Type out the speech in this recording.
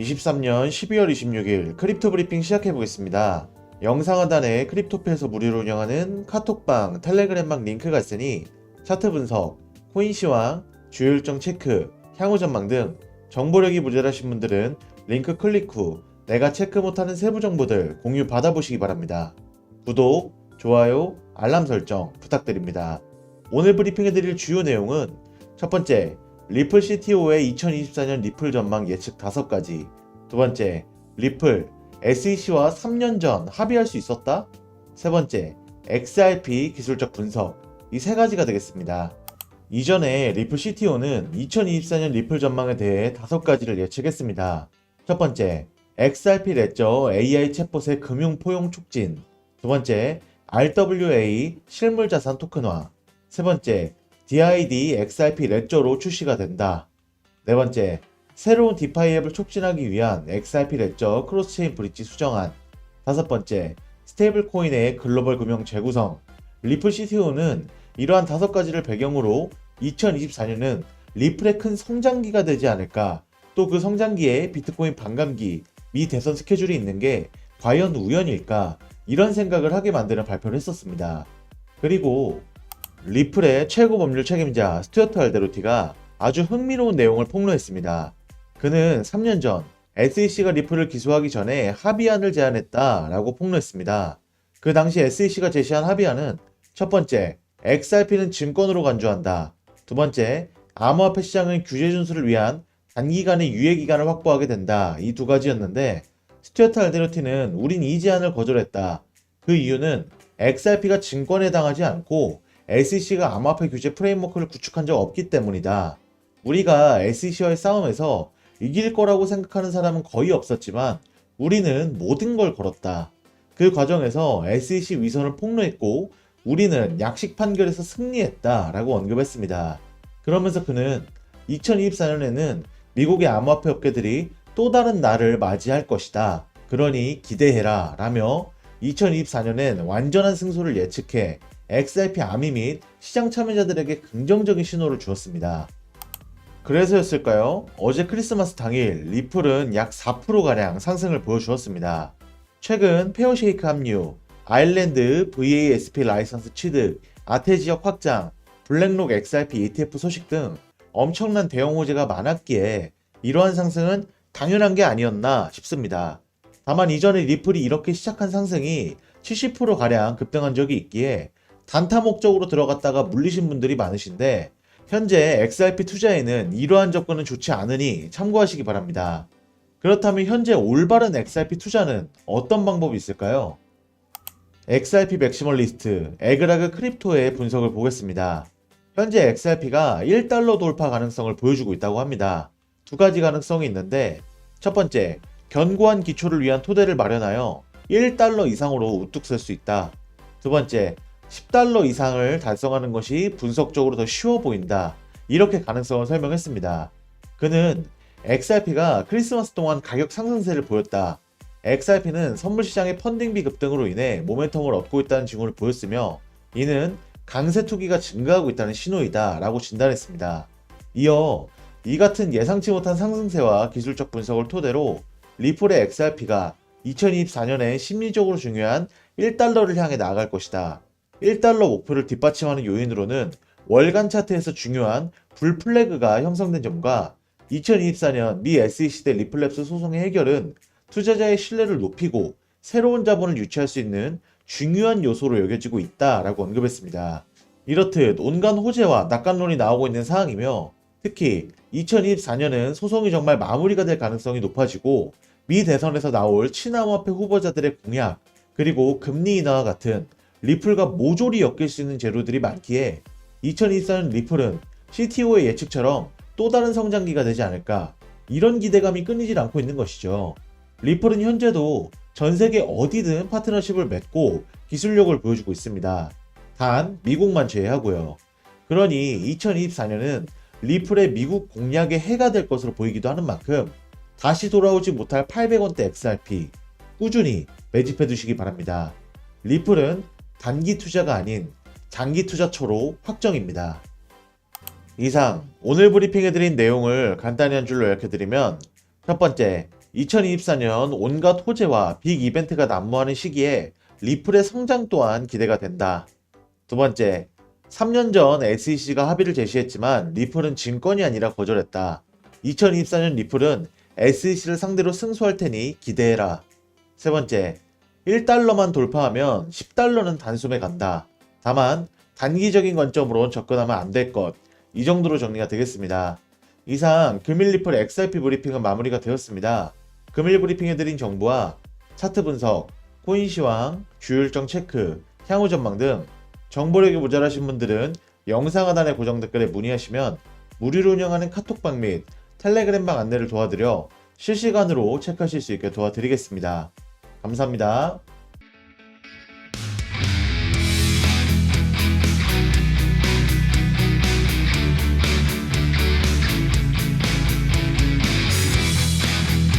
23년 12월 26일 크립토 브리핑 시작해 보겠습니다. 영상 하단에 크립토페에서 무료로 운영하는 카톡방, 텔레그램방 링크가 있으니 차트 분석, 코인 시황, 주요 일정 체크, 향후 전망 등 정보력이 모자라신 분들은 링크 클릭 후 내가 체크 못하는 세부 정보들 공유 받아보시기 바랍니다. 구독, 좋아요, 알람 설정 부탁드립니다. 오늘 브리핑해드릴 주요 내용은 첫 번째, 리플 CTO의 2024년 리플 전망 예측 5가지. 두 번째, 리플 SEC와 3년 전 합의할 수 있었다? 세 번째, XRP 기술적 분석. 이 세 가지가 되겠습니다. 이전에 리플 CTO는 2024년 리플 전망에 대해 5가지를 예측했습니다. 첫 번째, XRP 레저 AI 챗봇의 금융 포용 촉진. 두 번째, RWA 실물 자산 토큰화. 세 번째, DID XRP 레저로 출시가 된다. 네 번째, 새로운 디파이 앱을 촉진하기 위한 XRP 레저 크로스체인 브릿지 수정안. 다섯 번째, 스테이블 코인의 글로벌 금융 재구성. 리플 CTO는 이러한 다섯 가지를 배경으로 2024년은 리플의 큰 성장기가 되지 않을까. 또 그 성장기에 비트코인 반감기, 미 대선 스케줄이 있는 게 과연 우연일까? 이런 생각을 하게 만드는 발표를 했었습니다. 그리고 리플의 최고 법률 책임자 스튜어트 알데로티가 아주 흥미로운 내용을 폭로했습니다. 그는 3년 전 SEC가 리플을 기소하기 전에 합의안을 제안했다라고 폭로했습니다. 그 당시 SEC가 제시한 합의안은 첫 번째, XRP는 증권으로 간주한다. 두 번째, 암호화폐 시장의 규제 준수를 위한 단기간의 유예 기간을 확보하게 된다. 이 두 가지였는데 스튜어트 알데로티는 우린 이 제안을 거절했다. 그 이유는 XRP가 증권에 해당하지 않고 SEC가 암호화폐 규제 프레임워크를 구축한 적 없기 때문이다. 우리가 SEC와의 싸움에서 이길 거라고 생각하는 사람은 거의 없었지만 우리는 모든 걸 걸었다. 그 과정에서 SEC 위선을 폭로했고 우리는 약식 판결에서 승리했다 라고 언급했습니다. 그러면서 그는 2024년에는 미국의 암호화폐 업계들이 또 다른 날을 맞이할 것이다. 그러니 기대해라 라며 2024년엔 완전한 승소를 예측해 XRP 암이 및 시장 참여자들에게 긍정적인 신호를 주었습니다. 그래서였을까요? 어제 크리스마스 당일 리플은 약 4%가량 상승을 보여주었습니다. 최근 페어쉐이크 합류, 아일랜드 VASP 라이선스 취득, 아태 지역 확장, 블랙록 XRP ETF 소식 등 엄청난 대형 호재가 많았기에 이러한 상승은 당연한 게 아니었나 싶습니다. 다만 이전에 리플이 이렇게 시작한 상승이 70%가량 급등한 적이 있기에 단타 목적으로 들어갔다가 물리신 분들이 많으신데 현재 XRP 투자에는 이러한 접근은 좋지 않으니 참고하시기 바랍니다. 그렇다면 현재 올바른 XRP 투자는 어떤 방법이 있을까요? XRP 맥시멀리스트, 에그라그 크립토의 분석을 보겠습니다. 현재 XRP가 1달러 돌파 가능성을 보여주고 있다고 합니다. 두 가지 가능성이 있는데, 첫 번째, 견고한 기초를 위한 토대를 마련하여 1달러 이상으로 우뚝 설 수 있다. 두 번째, 10달러 이상을 달성하는 것이 분석적으로 더 쉬워 보인다. 이렇게 가능성을 설명했습니다. 그는 XRP가 크리스마스 동안 가격 상승세를 보였다. XRP는 선물 시장의 펀딩비 급등으로 인해 모멘텀을 얻고 있다는 징후를 보였으며 이는 강세 투기가 증가하고 있다는 신호이다 라고 진단했습니다. 이어 이 같은 예상치 못한 상승세와 기술적 분석을 토대로 리플의 XRP가 2024년에 심리적으로 중요한 1달러를 향해 나아갈 것이다. 1달러 목표를 뒷받침하는 요인으로는 월간 차트에서 중요한 불 플래그가 형성된 점과 2024년 미 SEC 대 리플랩스 소송의 해결은 투자자의 신뢰를 높이고 새로운 자본을 유치할 수 있는 중요한 요소로 여겨지고 있다라고 언급했습니다. 이렇듯 온갖 호재와 낙관론이 나오고 있는 상황이며 특히 2024년은 소송이 정말 마무리가 될 가능성이 높아지고 미 대선에서 나올 친암호화폐 후보자들의 공약 그리고 금리 인하와 같은 리플과 모조리 엮일 수 있는 재료들이 많기에 2024년 리플은 CTO의 예측처럼 또 다른 성장기가 되지 않을까 이런 기대감이 끊이질 않고 있는 것이죠. 리플은 현재도 전 세계 어디든 파트너십을 맺고 기술력을 보여주고 있습니다. 단 미국만 제외하고요. 그러니 2024년은 리플의 미국 공략의 해가 될 것으로 보이기도 하는 만큼 다시 돌아오지 못할 800원대 XRP 꾸준히 매집해 두시기 바랍니다. 리플은 단기 투자가 아닌 장기 투자처로 확정입니다. 이상 오늘 브리핑해드린 내용을 간단히 한 줄로 요약해드리면 첫 번째, 2024년 온갖 호재와 빅 이벤트가 난무하는 시기에 리플의 성장 또한 기대가 된다. 두 번째, 3년 전 SEC가 합의를 제시했지만 리플은 증권이 아니라 거절했다. 2024년 리플은 SEC를 상대로 승소할 테니 기대해라. 세 번째, 1달러만 돌파하면 10달러는 단숨에 간다. 다만 단기적인 관점으로 접근하면 안 될 것. 이 정도로 정리가 되겠습니다. 이상 금일 리플 XRP 브리핑은 마무리가 되었습니다. 금일 브리핑에 드린 정보와 차트 분석, 코인 시황, 주요 일정 체크, 향후 전망 등 정보력이 모자라신 분들은 영상 하단의 고정 댓글에 문의하시면 무료로 운영하는 카톡방 및 텔레그램방 안내를 도와드려 실시간으로 체크하실 수 있게 도와드리겠습니다. 감사합니다.